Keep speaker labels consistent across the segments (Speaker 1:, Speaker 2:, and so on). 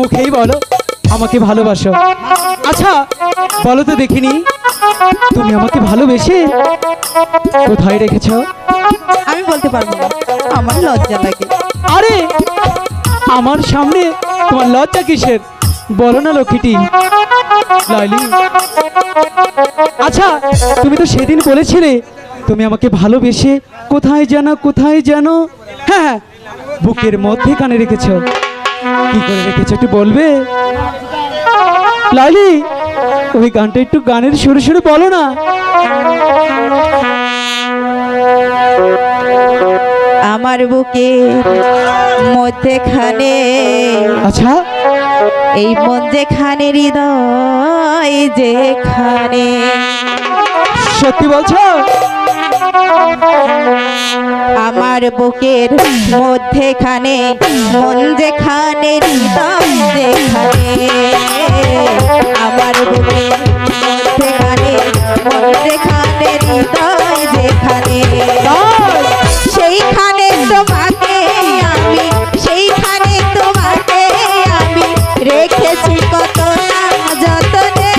Speaker 1: মুখেই বলো আমাকে ভালোবাসো। আচ্ছা বলো তো দেখিনি তুমি আমাকে ভালোবেসে কোথায় রেখেছ?
Speaker 2: আমি বলতে পারব না আমার লজ্জা লাগে।
Speaker 1: আরে আমার সামনে তোমার লজ্জা কিসের? বলো না লক্ষ্মীটি। লাইলি আচ্ছা তুমি তো সেদিন বলেছিলে তুমি আমাকে ভালোবেসে কোথায় যেন কোথায় যেন হ্যাঁ হ্যাঁ বুকের মধ্যে কানে রেখেছো। কি করে রেখেছো একটু বলবে? লাইলি ওই গানটা একটু গানের সুরে সুরে বলো না।
Speaker 2: আমার বুকে মধ্যেখানে
Speaker 1: আচ্ছা।
Speaker 2: এই মন যেখানে হৃদয় যেখানে
Speaker 1: সত্যি বলছো?
Speaker 2: আমার বুকের মধ্যেখানে, মন যেখানে হৃদয় যেখানে আমার বুকের মধ্যেখানে, মন যেখানে হৃদয় যেখানে? সেইখানে তোমাকে আমি, সেইখানে তোমাকে আমি রেখেছি কত যতনে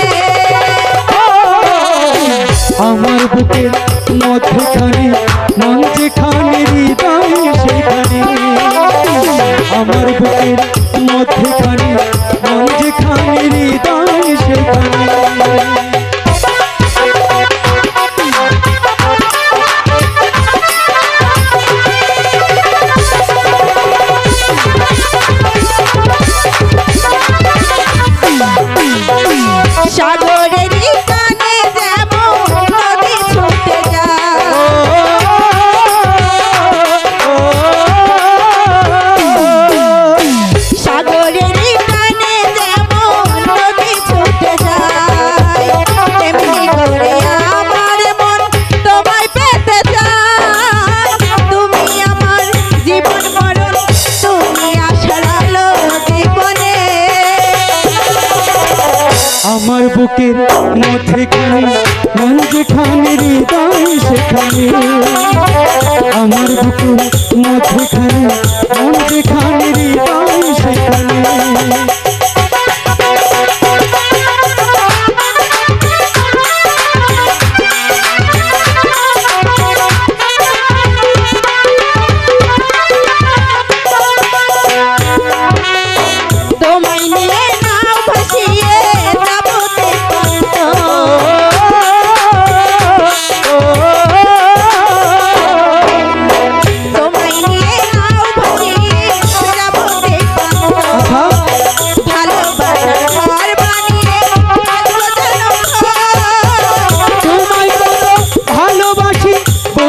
Speaker 1: আমার বুকের মধ্যখানে মন যেখানে হৃদয় সেখানে। আমার বুকের মধ্যখানে
Speaker 2: আমার
Speaker 1: বুকের মধ্যখানে মন যেখানে হৃদয় সেখানে। আমার বুকের মধ্যখানে মন যেখানে